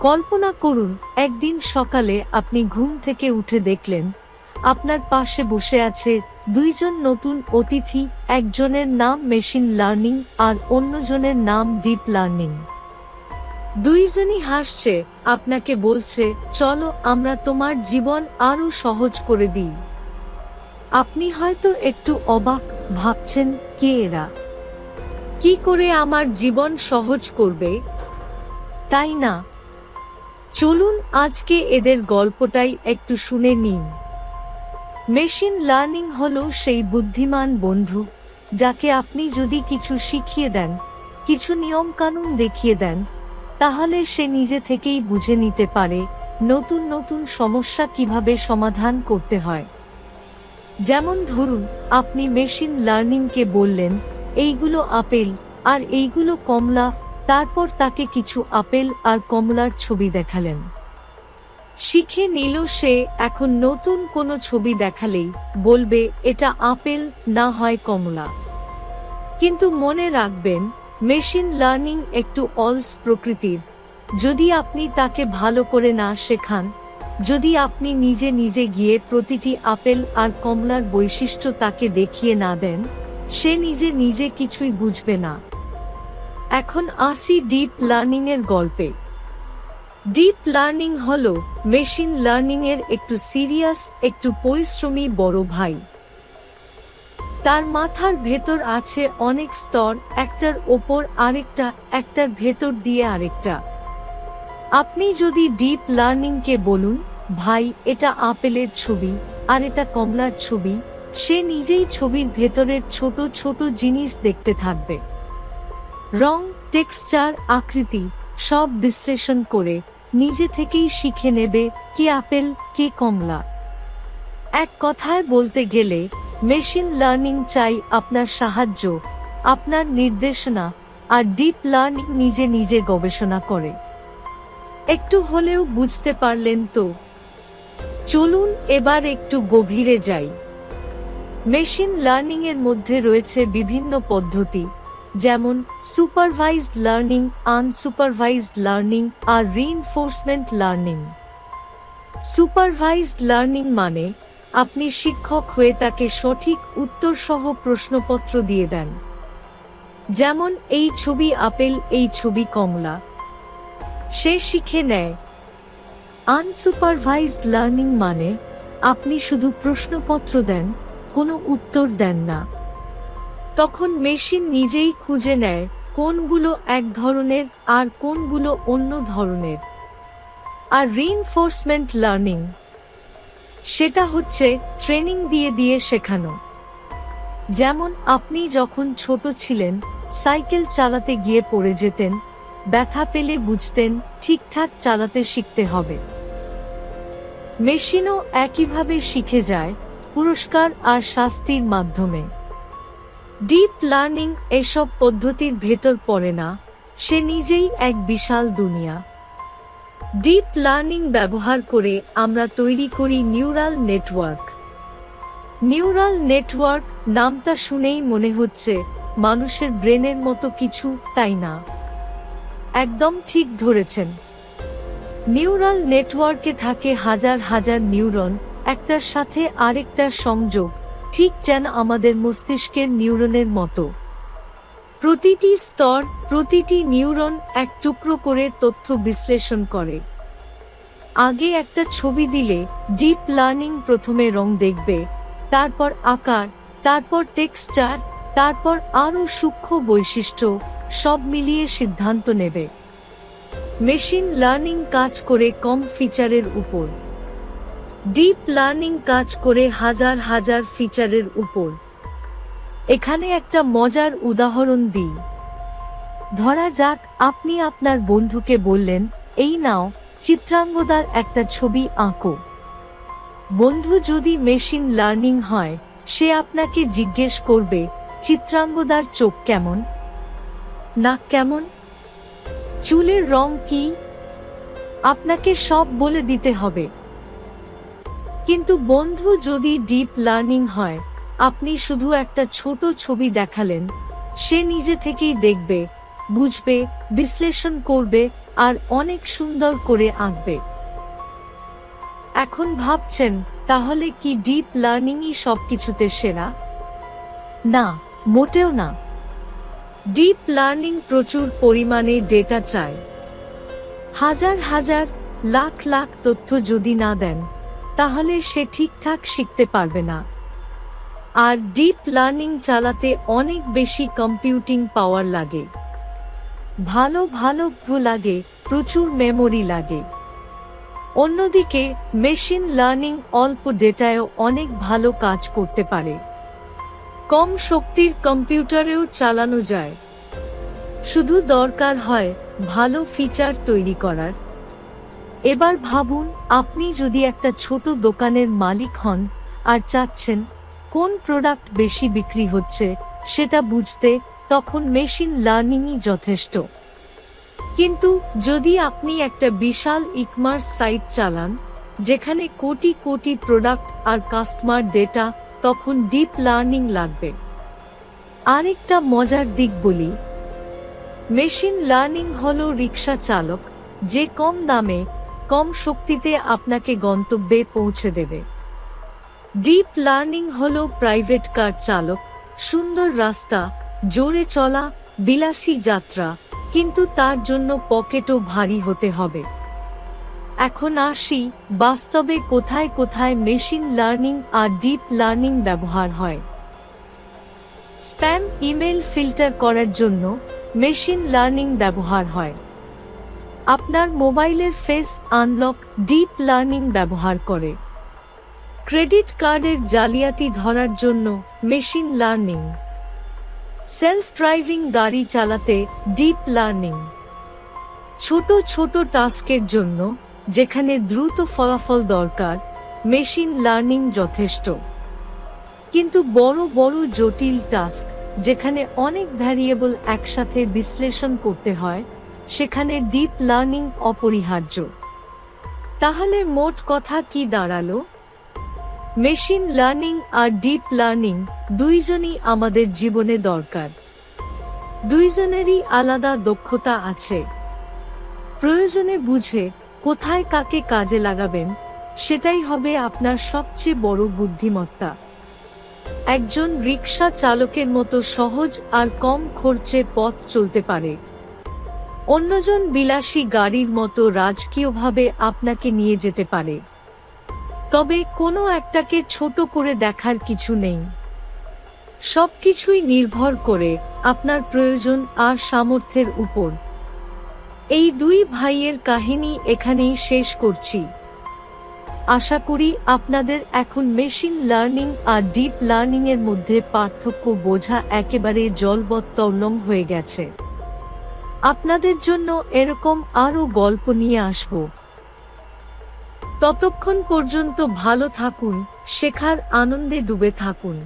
কল্পনা করুন, একদিন সকালে আপনি ঘুম থেকে উঠে দেখলেন, আপনার পাশে বসে আছে দুইজন নতুন অতিথি, একজনের নাম মেশিন লার্নিং আর অন্যজনের নাম ডিপ লার্নিং। দুইজনই হাসছে, আপনাকে বলছে, চলো, আমরা তোমার জীবন আরও সহজ করে দিই। আপনি হয়তো একটু অবাক ভাবছেন, কে এরা? কি করে আমার জীবন সহজ করবে? তাই না? চলুন আজকে এদের গল্পটাই একটু শুনে নিন মেশিন লার্নিং হলো সেই বুদ্ধিমান বন্ধু, যাকে আপনি যদি কিছু শিখিয়ে দেন, কিছু নিয়ম কানুন দেখিয়ে দেন, তাহলে সে নিজে থেকেই বুঝে নিতে পারে নতুন নতুন সমস্যা কীভাবে সমাধান করতে হয়। যেমন ধরুন, আপনি মেশিন লার্নিংকে বললেন, এইগুলো আপেল, আর এইগুলো কমলা তারপর তাকে কিছু আপেল আর কমলার ছবি দেখালেন। শিখে নিল সে, এখন নতুন কোনো ছবি দেখালেই বলবে, এটা আপেল, না হয় কমলা। কিন্তু মনে রাখবেন, মেশিন লার্নিং একটু অলস প্রকৃতির। যদি আপনি তাকে ভালো করে না শেখান, যদি আপনি নিজে নিজে গিয়ে প্রতিটি আপেল আর কমলার বৈশিষ্ট্য তাকে দেখিয়ে না দেন, সে নিজে নিজে কিছুই বুঝবে না। এখন আসি ডিপ লার্নিং এর গল্পে। ডিপ লার্নিং হল মেশিন লার্নিং এর একটু সিরিয়াস একটু পরিশ্রমী বড় ভাই। তার মাথার ভেতর আছে অনেক স্তর, একটার ওপর আরেকটা, একটার ভেতর দিয়ে আরেকটা। আপনি যদি ডিপ লার্নিংকে বলুন, ভাই, এটা আপেলের ছবি, আর এটা কমলার ছবি, সে নিজেই ছবির ভেতরের ছোট ছোট জিনিস দেখতে থাকবে। রং, টেক্সচার, আকৃতি সব বিশ্লেষণ করে নিজে থেকেই শিখে নেবে কে আপেল, কে কমলা। এক কথায় বলতে গেলে মেশিন লার্নিং চাই আপনার সাহায্য, আপনার নির্দেশনা আর ডিপ লার্নিং নিজে নিজে গবেষণা করে। একটু হলেও বুঝতে পারলেন তো? চলুন এবার একটু গভীরে যাই। মেশিন লার্নিং এর মধ্যে রয়েছে বিভিন্ন পদ্ধতি। যেমন সুপারভাইজড লার্নিং আনসুপারভাইজড লার্নিং আর রিইনফোর্সমেন্ট লার্নিং সুপারভাইজড লার্নিং মানে আপনি শিক্ষক হয়ে তাকে সঠিক উত্তর সহ প্রশ্নপত্র দিয়ে দেন। যেমন, এই ছবি আপেল, এই ছবি কমলা। সে শিখে নেয়। আনসুপারভাইজড লার্নিং মানে আপনি শুধু প্রশ্নপত্র দেন, কোনো উত্তর দেন না। তখন মেশিন নিজেই খুঁজে নেয়, কোনগুলো এক ধরনের আর কোনগুলো অন্য ধরনের। আর রিইনফোর্সমেন্ট লার্নিং সেটা হচ্ছে ট্রেনিং দিয়ে দিয়ে শেখানো। যেমন আপনি যখন ছোট ছিলেন, সাইকেল চালাতে গিয়ে পড়ে যেতেন, ব্যথা পেলে বুঝতেন ঠিকঠাক চালাতে শিখতে হবে। মেশিনও একইভাবে শিখে যায় পুরস্কার আর শাস্তির মাধ্যমে। ডিপ লার্নিং এসব পদ্ধতির ভেতর পড়ে না, সে নিজেই এক বিশাল দুনিয়া। ডিপ লার্নিং ব্যবহার করে আমরা তৈরি করি নিউরাল নেটওয়ার্ক নিউরাল নেটওয়ার্ক নামটা শুনেই মনে হচ্ছে মানুষের ব্রেনের মতো কিছু, তাই না? একদম ঠিক ধরেছেন। নিউরাল নেটওয়ার্কে থাকে হাজার হাজার নিউরন একটার সাথে আরেকটার সংযোগ। ঠিক যেন আমাদের মস্তিষ্কের নিউরনের মতো। প্রতিটি স্তর, প্রতিটি নিউরন এক টুকরো করে তথ্য বিশ্লেষণ করে। আগে একটা ছবি দিলে ডিপ লার্নিং প্রথমে রং দেখবে, তারপর আকার, তারপর টেক্সচার, তারপর আরও সূক্ষ্ম বৈশিষ্ট্য, সব মিলিয়ে সিদ্ধান্ত নেবে। মেশিন লার্নিং কাজ করে কম ফিচারের উপর। ডিপ লার্নিং কাজ করে হাজার হাজার ফিচারের উপর। এখানে একটা মজার উদাহরণ দিই। ধরা যাক, আপনি আপনার বন্ধুকে বললেন, এই নাও, চিত্রাঙ্গদার একটা ছবি আঁকো। বন্ধু যদি মেশিন লার্নিং হয়, সে আপনাকে জিজ্ঞেস করবে, চিত্রাঙ্গদার চোখ কেমন? নাক কেমন? চুলের রং কি? আপনাকে সব বলে দিতে হবে। কিন্তু বন্ধু যদি ডিপ লার্নিং হয়, আপনি শুধু একটা ছোট ছবি দেখালেন, সে নিজে থেকেই দেখবে, বুঝবে, বিশ্লেষণ করবে, আর অনেক সুন্দর করে আঁকবে। এখন ভাবছেন, তাহলে কি ডিপ লার্নিংই সবকিছুতে সেরা? না, মোটেও না। ডিপ লার্নিং প্রচুর পরিমাণে ডেটা চায়। হাজার হাজার, লাখ লাখ তথ্য যদি না দেন তাহলে সে ঠিকঠাক শিখতে পারবে না। আর ডিপ লার্নিং চালাতে অনেক বেশি কম্পিউটিং পাওয়ার লাগে। ভালো ভালো ভ্রু লাগে, প্রচুর মেমোরি লাগে। অন্যদিকে মেশিন লার্নিং অল্প ডেটায়ও অনেক ভালো কাজ করতে পারে। কম শক্তির কম্পিউটারেও চালানো যায়। শুধু দরকার হয় ভালো ফিচার তৈরি করার। এবার ভাবুন, আপনি যদি একটা ছোট দোকানের মালিক হন আর চাচ্ছেন, কোন প্রোডাক্ট বেশি বিক্রি হচ্ছে, সেটা বুঝতে তখন মেশিন লার্নিংই যথেষ্ট। কিন্তু যদি আপনি একটা বিশাল ইকমার্স সাইট চালান, যেখানে কোটি কোটি প্রোডাক্ট আর কাস্টমার ডেটা তখন ডিপ লার্নিং লাগবে। আরেকটা মজার দিক বলি। মেশিন লার্নিং হলো রিক্সা চালক, যে কম দামে কম শক্তিতে আপনাকে গন্তব্যে পৌঁছে দেবে। ডিপ লার্নিং হল প্রাইভেট কার চালক, সুন্দর রাস্তা, জোরে চলা, বিলাসী যাত্রা, কিন্তু তার জন্য পকেটও ভারী হতে হবে। এখন আসি, বাস্তবে কোথায় কোথায় মেশিন লার্নিং আর ডিপ লার্নিং ব্যবহার হয়। স্প্যাম ইমেল ফিল্টার করার জন্য মেশিন লার্নিং ব্যবহার হয়। আপনার মোবাইলের ফেস আনলক, ডিপ লার্নিং ব্যবহার করে। ক্রেডিট কার্ডের জালিয়াতি ধরার জন্য মেশিন লার্নিং। সেলফ ড্রাইভিং গাড়ি চালাতে ডিপ লার্নিং। ছোট ছোট টাস্কের জন্য যেখানে দ্রুত ফলাফল দরকার, মেশিন লার্নিং যথেষ্ট। কিন্তু বড় বড় জটিল টাস্ক যেখানে অনেক ভ্যারিয়েবল একসাথে বিশ্লেষণ করতে হয় সেখানে ডিপ লার্নিং অপরিহার্য। তাহলে মোট কথা কি দাঁড়াল? মেশিন লার্নিং আর ডিপ লার্নিং দুইজনই আমাদের জীবনে দরকার। দুইজনেরই আলাদা দক্ষতা আছে। প্রয়োজনে বুঝে কোথায় কাকে কাজে লাগাবেন, সেটাই হবে আপনার সবচেয়ে বড় বুদ্ধিমত্তা। একজন রিক্সা চালকের মতো সহজ আর কম খরচে পথ চলতে পারে। অন্যজন বিলাসী গাড়ির মতো রাজকীয়ভাবে আপনাকে নিয়ে যেতে পারে। তবে কোনো একটাকে ছোট করে দেখার কিছু নেই। সবকিছুই নির্ভর করে আপনার প্রয়োজন আর সামর্থ্যের উপর। এই দুই ভাইয়ের কাহিনী এখানেই শেষ করছি। আশা করি আপনাদের এখন মেশিন লার্নিং আর ডিপ লার্নিং এর মধ্যে পার্থক্য বোঝা একেবারে জলবত্তলম হয়ে গেছে। আপনাদের জন্য এরকম আরও গল্প নিয়ে আসব। ততক্ষণ পর্যন্ত ভালো থাকুন, শেখার আনন্দে ডুবে থাকুন।